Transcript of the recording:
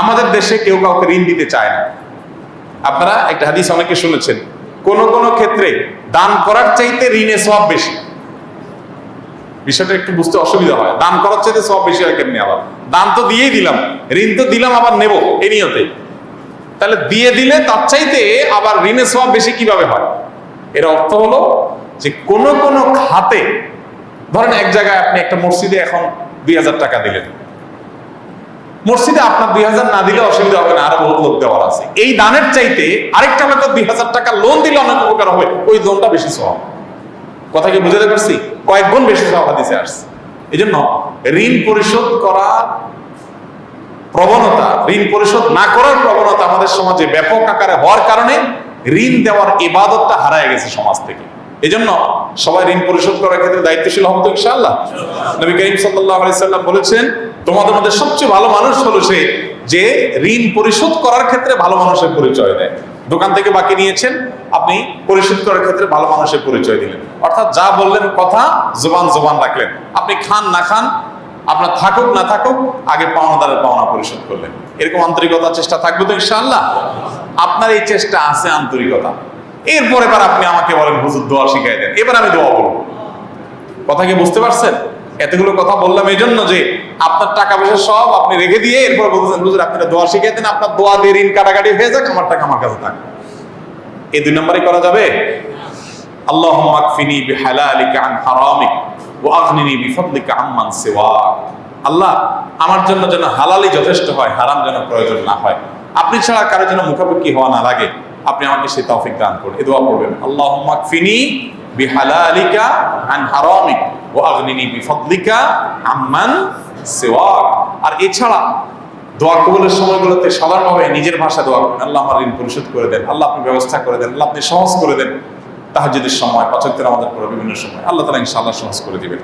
আমাদের দেশে কেউ কাউকে ঋণ দিতে চায় না। আপনারা একটা হাদিস অনেকে শুনেছেন, কোন কোন ক্ষেত্রে দান করার চাইতে ঋণে সব বেশি। বিষয়টা একটু বুঝতে অসুবিধা হয়, দান করার চাইতে সব বেশি হয় কেমনি আবার? দান তো দিয়েই দিলাম, ঋণ তো দিলাম, আবার নেব এই নিয়তে। তাহলে দিয়ে দিলে তার চাইতে আবার ঋণের সব বেশি কীভাবে হয়? এর অর্থ হলো যে কোন কোন খাতে, ধরেন এক জায়গায় আপনি একটা মসজিদে এখন দুই হাজার টাকা দিলেন। মসজিদে আপনার দুই হাজার না দিলে অসুবিধা হবে না, আরও বহুত লোক দেওয়ার আছে। এই দানের চাইতে আরেকটা লোকের দুই হাজার টাকা লোন দিলে অনেক উপকার হবে, ওই লোনটা বেশি সব কথা কি বুঝাতে পারছি? কয়েক গুণ বেশি সব হাদিসে আসছে। এই জন্য ঋণ পরিশোধ করা প্রবণতা, ঋণ পরিশোধ না করার প্রবণতা আমাদের সমাজে ব্যাপক আকারে হওয়ার কারণে ঋণ দেওয়ার ইবাদতটা হারায় গেছে সমাজ থেকে। এজন্য সবাই ঋণ পরিশোধ করার ক্ষেত্রে দায়িত্বশীল হব তো ইনশাআল্লাহ। নবী করিম সাল্লাল্লাহু আলাইহি বলেছেন তোমাদের মধ্যে সবচেয়ে ভালো মানুষ হলো সে যে ঋণ পরিশোধ করার ক্ষেত্রে ভালো মানুষের পরিচয় দেয়। দোকান থেকে বাকি নিয়েছেন, আপনি পরিশোধ করার ক্ষেত্রে ভালো মানুষের পরিচয় দিলেন। অর্থাৎ যা বললেন কথা জোবান জোবান রাখলেন। আপনি খান না খান, আপনার থাকুক না থাকুক, আগে পাওনাদারের পাওনা পরিশোধ করলেন। এরকম আন্তরিকতার চেষ্টা থাকবে তো ইনশাআল্লাহ? আপনার এই চেষ্টা আছে আন্তরিকতা। এরপর এবার আপনি আমাকে বলেন, হুজুর, দোয়া শিখাই দেন। এবার আমি দোয়া বলব। কথা কি বুঝতে পারছেন? এতগুলো কথা বললাম এই জন্য যে আপনার টাকা পয়সা সব আপনি রেখে দিয়ে এরপর বলতেছেন, হুজুর আপনারা দোয়া শিখিয়ে দেন, আপনার দোয়া দিয়ে ঋণ কাটাকাটি হয়ে যাক, আমার টাকা আমার কাছে থাক। এই দুই নম্বরই করা যাবে? আল্লাহ মাকফিনি বিহালালিকা আন হারামিক ও আগনিনি বিফদলিকা আম্মান সিওয়াক আল্লাহ, আমার জন্য যেন হালালি যথেষ্ট হয়, হারাম যেন প্রয়োজন না হয়। আপনি ছাড়া কারও যেন মুখাপেক্ষি হওয়া না লাগে। আপনি আমাকে সেই তৌফিক দান করুন। এই দোয়া করবেন আল্লাহ মাকফিনি বিহালালিকা আন হারামিক। আর এছাড়া দোয়া কবুলের সময়গুলোতে সাধারণভাবে নিজের ভাষা দোয়া করেন। আল্লাহ আমার ঋণ পরিশোধ করে দেন, আল্লাহ আপনি ব্যবস্থা করে দেন, আল্লাহ আপনি সহজ করে দেন। তাহাজুদের সময় পাচকের আমাদের পরে বিভিন্ন সময়। আল্লাহ তালা ইনশাআল্লাহ সহজ করে দিবেন।